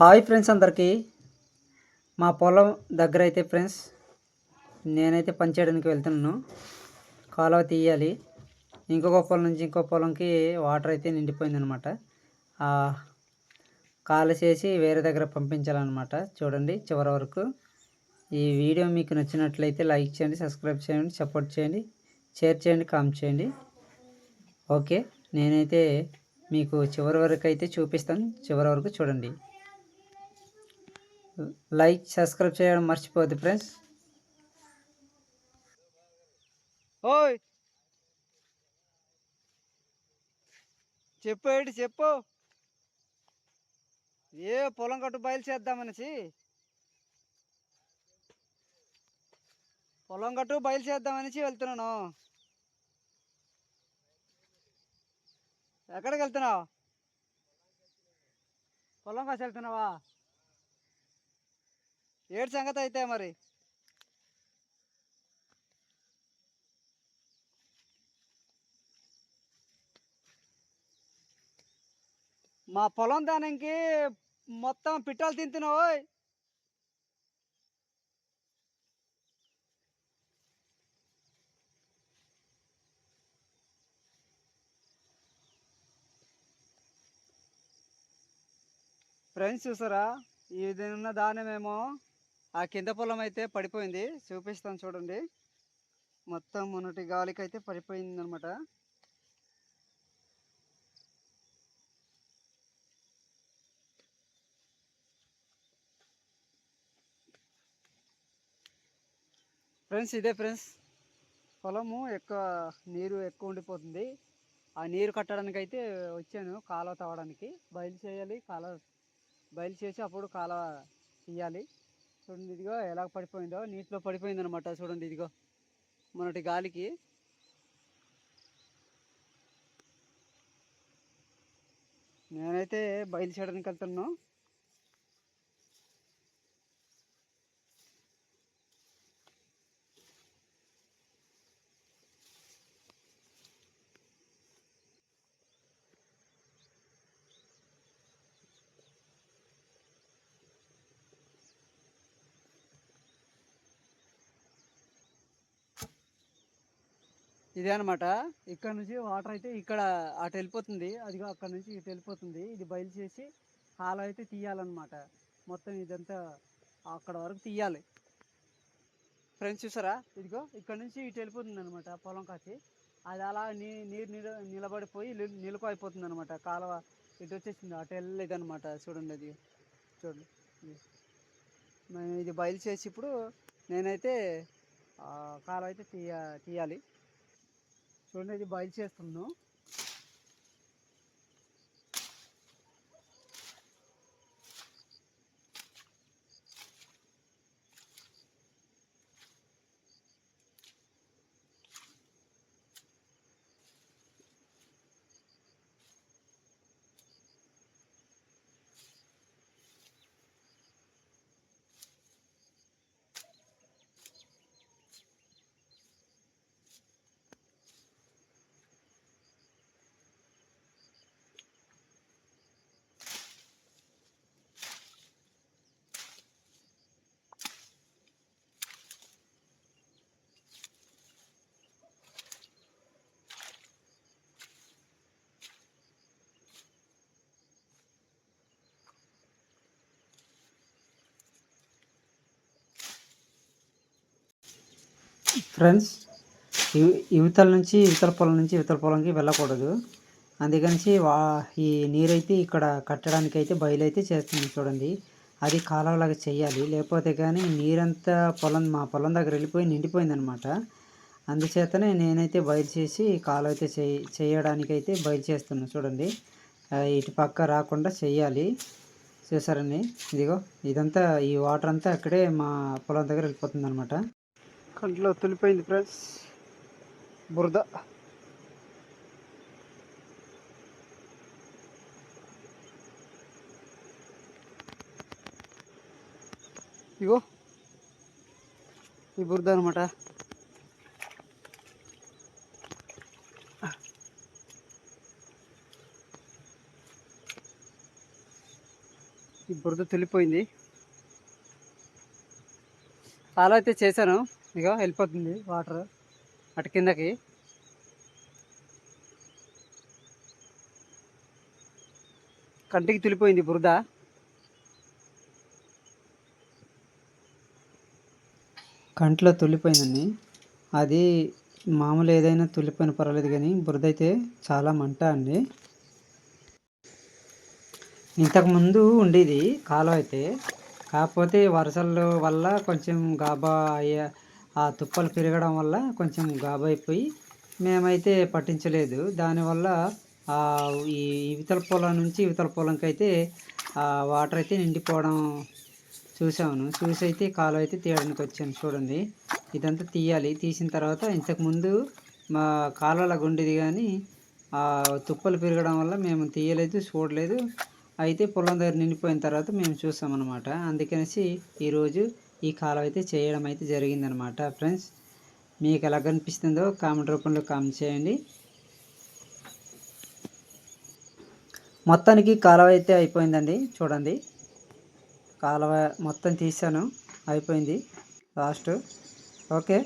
Hi friends అందరికీ. మా పొలం దగ్గర అయితే ఫ్రెండ్స్ నేనైతే పనిచేయడానికి వెళ్తున్నాను. కాలువ తీయాలి. ఇంకొక పొలం నుంచి ఇంకో పొలంకి వాటర్ అయితే నిండిపోయిందనమాట. కాలు చేసి వేరే దగ్గర పంపించాలన్నమాట. చూడండి చివరి వరకు. ఈ వీడియో మీకు నచ్చినట్లయితే లైక్ చేయండి సబ్స్క్రైబ్ చేయండి సపోర్ట్ చేయండి షేర్ చేయండి కామెంట్ చేయండి. ఓకే నేనైతే మీకు చివరి వరకు అయితే చూపిస్తాను. చివరి వరకు చూడండి. లైక్ సబ్స్క్రైబ్ చేయడం మర్చిపోద్ది ఫ్రెండ్స్. ఓయ్! చెప్పు ఏంటి చెప్పు. ఏ పొలం కట్టు బయలు చేద్దామనేసి? పొలం కట్టు బయలు చేద్దామనేసి వెళ్తున్నాను. ఎక్కడికి వెళ్తున్నావు? పొలం కాసి వెళ్తున్నావా? ఏడు సంగతి అయితే మరి. మా పొలం దానికి మొత్తం పిట్టలు తింటున్నావు ఫ్రెండ్స్ చూసారా? ఇది ఉన్న దానమేమో ఆ కింద పొలం అయితే పడిపోయింది. చూపిస్తాను చూడండి. మొత్తం మొన్నటి గాలికి అయితే పడిపోయింది అనమాట ఫ్రెండ్స్ ఇదే ఫ్రెండ్స్. పొలము ఎక్కువ నీరు ఎక్కువ ఉండిపోతుంది. ఆ నీరు కట్టడానికి అయితే వచ్చాను కాలువ తవ్వడానికి. బయలు చేయాలి కాలువ బయలు చేసి అప్పుడు కాలువ తీయాలి. చూడండి ఇదిగో ఎలా పడిపోయిందో నీటిలో పడిపోయింది అనమాట చూడండి ఇదిగో మొన్నటి గాలికి. నేనైతే బయలుదేరడానికి వెళ్తున్నాను. ఇదే అనమాట. ఇక్కడ నుంచి వాటర్ అయితే ఇక్కడ అటు వెళ్ళిపోతుంది. అదిగో అక్కడ నుంచి ఇటు వెళ్ళిపోతుంది. ఇది బయలు చేసి కాలువ అయితే తీయాలన్నమాట. మొత్తం ఇదంతా అక్కడ వరకు తీయాలి. ఫ్రెండ్స్ చూసారా? ఇదిగో ఇక్కడ నుంచి ఇటు వెళ్ళిపోతుంది అనమాట పొలం కాచి. అది అలా నీ నీరు నిల నిలబడిపోయి నిల్- నిలుకు అయిపోతుంది అనమాట కాలువ ఇటు వచ్చేసింది. అటు వెళ్ళలేదు అనమాట చూడండి అది. చూడండి. ఇది. మేము ఇది బయలు చేసి ఇప్పుడు నేనైతే కాలువ అయితే తీయ తీయాలి. చూడండి ఇది బయలు చేస్తున్నాను ఫ్రెండ్స్ ఇవ- యువతల నుంచి ఇవతల పొలం నుంచి ఇవతల పొలంకి వెళ్ళకూడదు. అందుకని వా ఈ నీరైతే ఇక్కడ కట్టడానికి అయితే బయలైతే చేస్తుంది చూడండి. అది కాలువలాగా చేయాలి. లేకపోతే కానీ నీరంతా పొలం మా పొలం దగ్గర వెళ్ళిపోయి నిండిపోయిందనమాట. అందుచేతనే నేనైతే బయలు చేసి కాలువ అయితే చేయ చేయడానికైతే బయలు చేస్తున్నాను చూడండి. ఇటు పక్క రాకుండా చెయ్యాలి చేశారండి ఇదిగో ఇదంతా ఈ వాటర్ అంతా అక్కడే మా పొలం దగ్గర వెళ్ళిపోతుంది అనమాట కంట్లో తులిపోయింది ఫ్రెండ్స్. బురద. ఇగో ఈ బురద అనమాట ఈ బురద తులిపోయింది. అలా అయితే చేశాను. ఇక వెళ్ళిపోతుంది వాటర్ అటు కిందకి. కంటికి తులిపోయింది బురద. కంట్లో తులిపోయిందండి. అది మామూలు ఏదైనా తులిపోయిన పర్వాలేదు కానీ బురద అయితే చాలా మంట అండి. ఇంతకుముందు ఉండేది కాలం అయితే. కాకపోతే వర్షాల వల్ల కొంచెం గాబా అయ్యే ఆ తుప్పలు పెరగడం వల్ల కొంచెం గాబైపోయి మేమైతే పట్టించలేదు. దానివల్ల ఈ ఇవతల పొలం నుంచి ఇవతల పొలంకి అయితే వాటర్ అయితే నిండిపోవడం చూసాను చూసి అయితే కాలువ అయితే తీయడానికి వచ్చాను చూడండి. ఇదంతా తీయాలి. తీసిన తర్వాత ఇంతకుముందు మా కాలువలాగా గుండెది కానీ ఆ తుప్పలు పెరగడం వల్ల మేము తీయలేదు చూడలేదు. అయితే పొలం దగ్గర నిండిపోయిన తర్వాత మేము చూసామన్నమాట. అందుకనేసి ఈరోజు ఈ కాలువ అయితే చేయడం అయితే జరిగిందనమాట ఫ్రెండ్స్. మీకు ఎలా కనిపిస్తుందో కామెంట్ రూపంలో కామెంట్ చేయండి. మొత్తానికి కాలువ అయితే అయిపోయిందండి చూడండి. కాలువ మొత్తం తీసాను అయిపోయింది లాస్ట్. ఓకే.